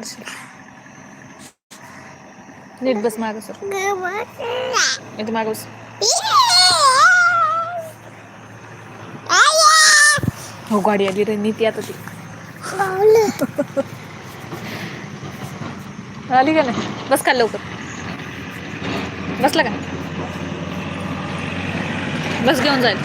पडशील. नीट बस माग सर. इथे माग बस. हो गाडी आली रे नीती आता ती. आली का नाही? बस का लवकर? बसला का? बस घेऊन जाईल.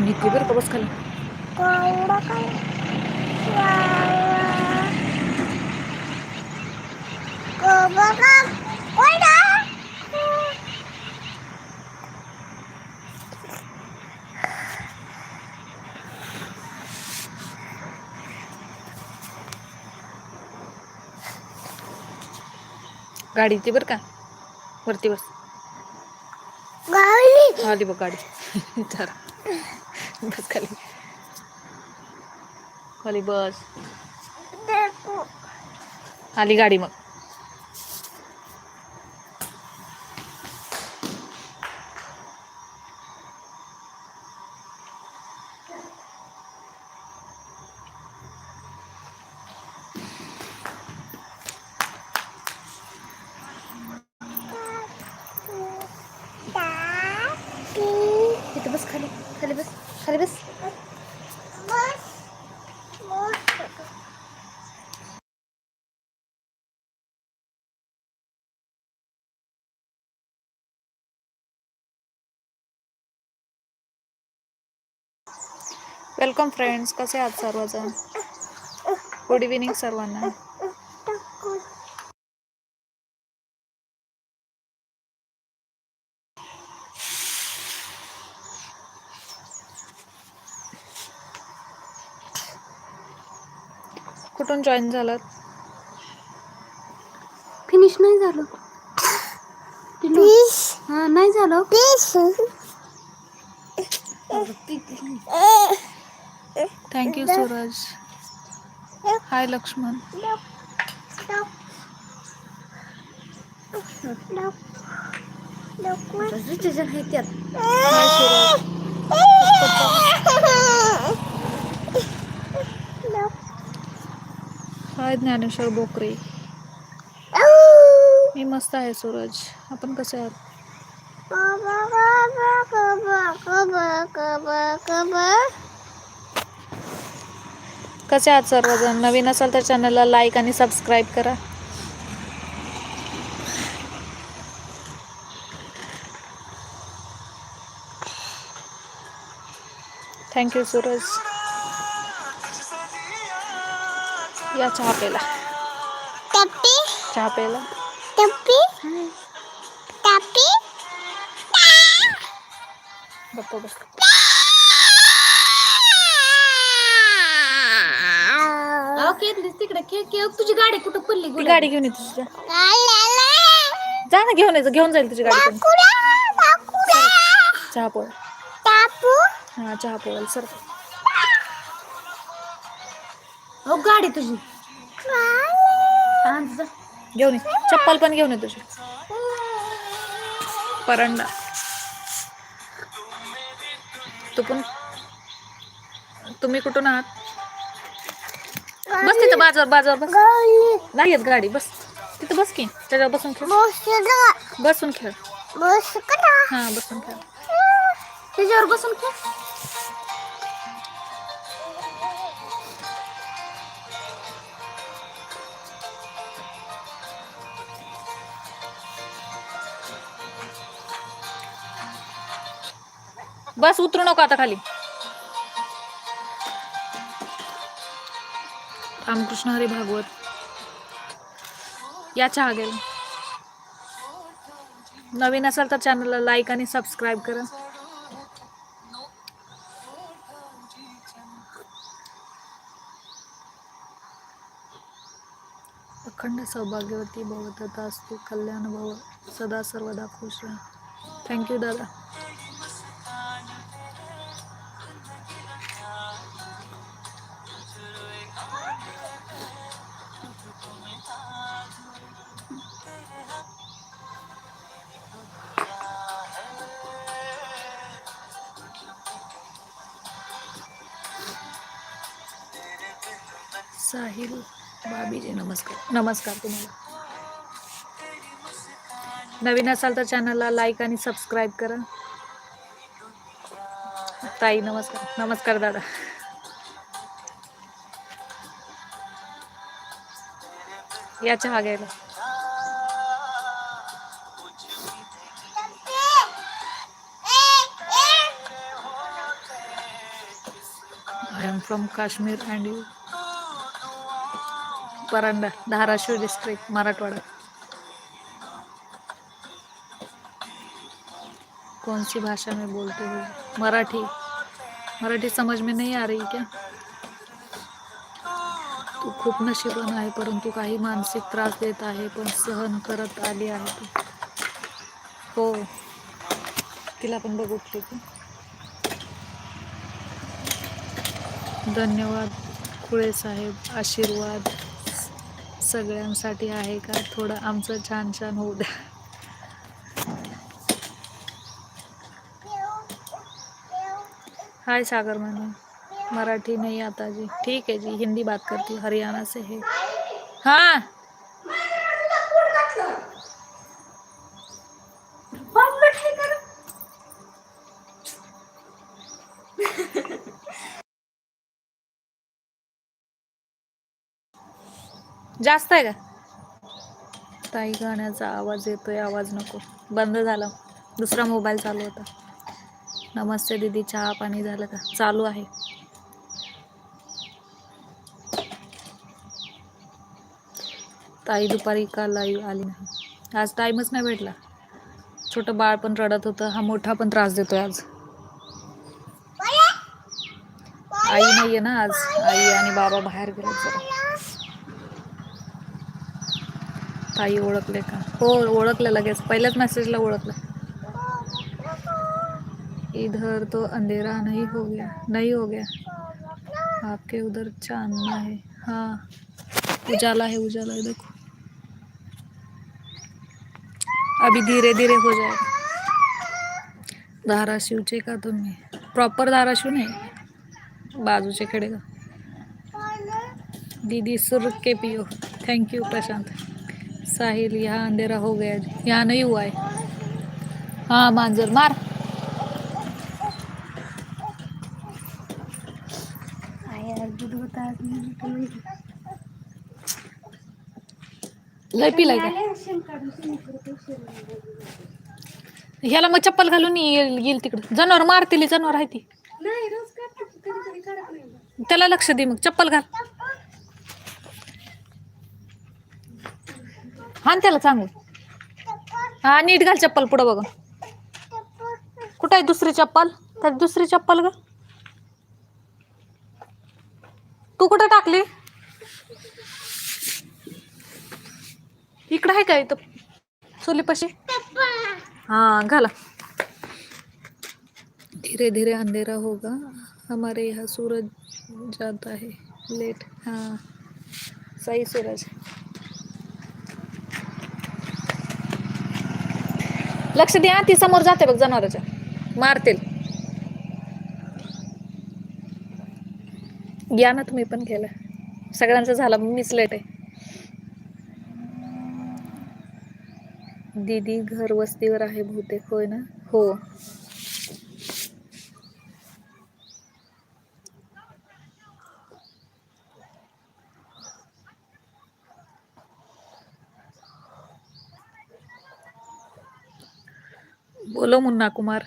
नीती बरं का बस खाली गाडी ती बरं का? वरती बस. आली बघ गाडी. जरा. बस खाली खाली बस. आली गाडी मग इथं बस खाली खाली बस वेलकम फ्रेंड्स कसे आहात सर्वजण? गुड इव्हिनिंग सर्वांना. कुठून जॉईन झालात? फिनिश नाही झालं. हा नाही झालं. Thank you Suraj hi Laxman Suraj hi Dnyaneshwar Bokare. मी मस्त आहे सूरज. आपण कसे आहात? कसे आहात सर्वजण? नवीन असाल तर चॅनलला लाईक आणि सबस्क्राईब करा. Thank you Suraj. या चहा प्यायला. टप्पी. चहा प्यायला. बस ओके तिकडे खेळ खेळ. तुझी गाडी कुठं पडली ती गाडी घेऊन येते तुझ्या. जा ना घेऊन यायचं घेऊन जाईल तुझी गाडी पण. चहा पोळ. हा चहा पोळ सर हो गाडी तुझी. घेऊन ये. चप्पल पण घेऊन ये तुझी. परंडा. तू पण. तुम्ही कुठून आहात? बस तिथं बाजार बाजार बस. नाही येत गाडी बस. तिथं बस की. त्याच्यावर बसून खेळ. बसून खेळ. हा बसून खेळ. त्याच्यावर बसून खेळ. बस उतरू नको आता खाली. रामकृष्ण हरी भागवत. या चहा नवीन असाल तर चॅनलला लाईक आणि सबस्क्राईब करा. अखंड सौभाग्यवती भवतता असतो कल्याण भव सदा सर्वदा खुश राहा. थँक्यू दादा. साहिल बाबीजी नमस्कार. नमस्कार तुम्हाला. नवीन असाल तर चॅनलला लाईक आणि सबस्क्राईब करा. ताई नमस्कार. नमस्कार दादा. या चहा घ्यायला. I am from Kashmir and you Paranda Dharashiv district Marathwada. कौन सी भाषा में बोलते? हो मराठी. मराठी समझ में नहीं आ रही क्या? तू खूप नशीबवान आहे परंतु काही मानसिक त्रास देत आहे पण सहन करत आली आहे तू. हो. तिला पण बघू की धन्यवाद खुळे साहेब. आशीर्वाद. सगळ्यांसाठी आहे का? थोडं आमचं छान छान होऊ द्या. हाय सागर मैंने मराठी नाही आता जी. ठीक है जी. हिंदी बात करती. हरियाणा से है. हाँ. जास्त आहे का? ताई गाण्याचा आवाज येतोय आवाज नको. बंद झाला. दुसरा मोबाईल चालू होता. नमस्ते दीदी चहा पाणी झालं का? चालू आहे. ताई दुपारी का लाईव्ह आली नाही? आज टाईमच नाही भेटला. छोटं बाळ पण रडत होतं. हा मोठा पण त्रास देतोय आज. आई नाहीये ना आज. आई आणि बाबा बाहेर गेले जरा. ताई ओळखले का? हो ओळखलं लगेच. पहिल्याच मेसेजला ओळखलं. इधर तो अंधेरा नहीं हो गया. नहीं हो गया. आपके उधर चांदना है. हाँ. उजाला है उजाला है देखो. अभी धीरे धीरे हो जाएगा. धाराशिवचे का तुम्ही? प्रॉपर धाराशिव नाही? बाजूचे खेडेगाव. दीदी सुर के पियो. Thank you Prashant. साहिल यहाँ अंधेरा हो गया यहाँ नहीं हुआ है. हाँ मांजर मार. लय पिलाय ह्याला मग चप्पल घालून येईल येईल तिकडे. जनावर मारतील जनावर आहे ती. त्याला लक्ष दे मग चप्पल घाल. हान त्याला चांगलं. हा नीट घाल चप्पल पुढं बघून. कुठं आहे दुसरी चप्पल? त्यात दुसरी चप्पल ग. तू कुठं टाकली? इकडं आहे का इथं? चुलीपाशी? हा घाला. धीरे धीरे अंधेरा होगा. हमारे यहाँ सूरज जाता है. लेट हाँ. सही सूरज. लक्ष द्या ती समोर जाते बघ जनावराच्या. मारतील. या ना तुम्ही पण केलं. सगळ्यांचं झालं मीच लेट आहे. दीदी घर वस्तीवर आहे बहुतेक होय ना? हो. बोलो मुन्ना कुमार.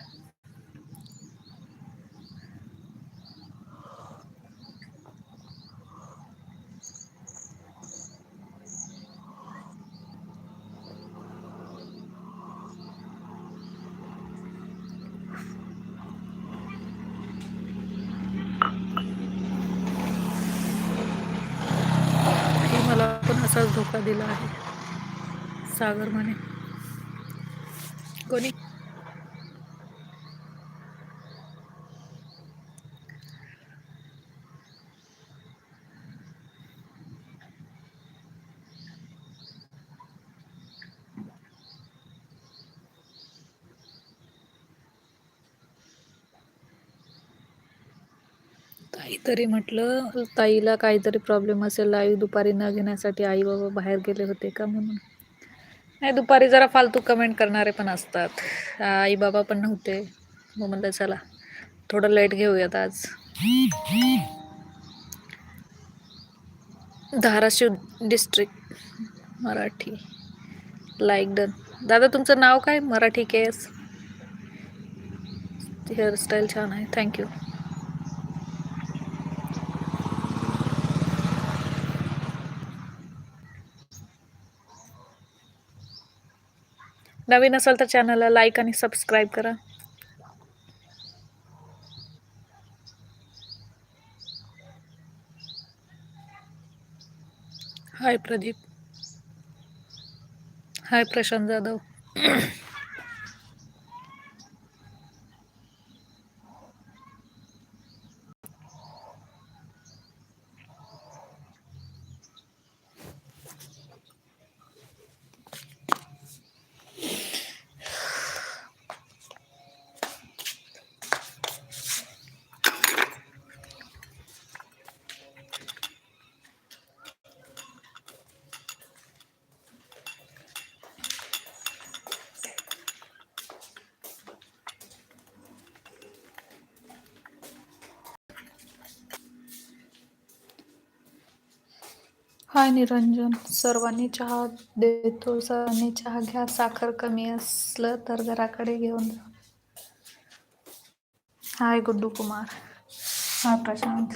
मला पण असाच धोका दिला आहे. सागर म्हणे कोणी काहीतरी म्हटलं. ताईला काहीतरी प्रॉब्लेम असेल लाईव्ह दुपारी न घेण्यासाठी आई बाबा बाहेर गेले होते का म्हणून? नाही दुपारी जरा फालतू कमेंट करणारे पण असतात. आई बाबा पण नव्हते. मग म्हणलं चला थोडं लेट घेऊयात आज. Dharashiv district Marathi. Like done दादा तुमचं नाव काय? मराठी केस. हेअरस्टाईल छान आहे. थँक्यू नवीन असाल तर चॅनलला लाईक आणि सबस्क्राईब करा. हाय प्रदीप हाय प्रशांत जाधव हाय निरंजन. सर्वांनी चहा देतो. सर्वांनी चहा घ्या. साखर कमी असलं तर घराकडे घेऊन जा. हाय गुड्डू कुमार. हा प्रशांत.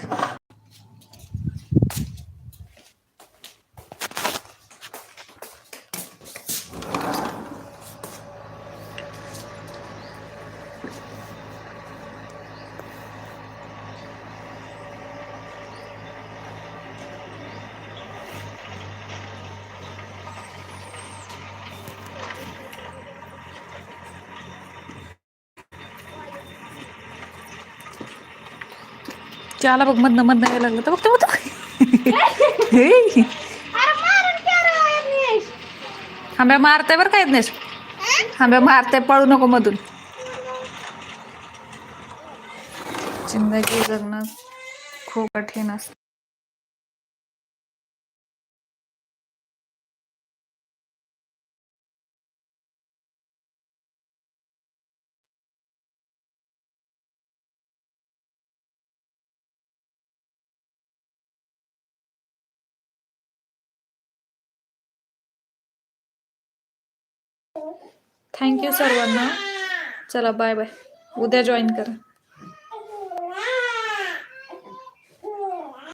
चहाला बघ मधनं मधनं यायला लागलं. तर बघ बघ हे. आंब्या मारते बरं काय नाही आंब्या मारते पळू नको मधून. जिंदगी जगणं खूप कठीण असतं. थँक्यू सर्वांना. चला बाय बाय उद्या जॉईन करा.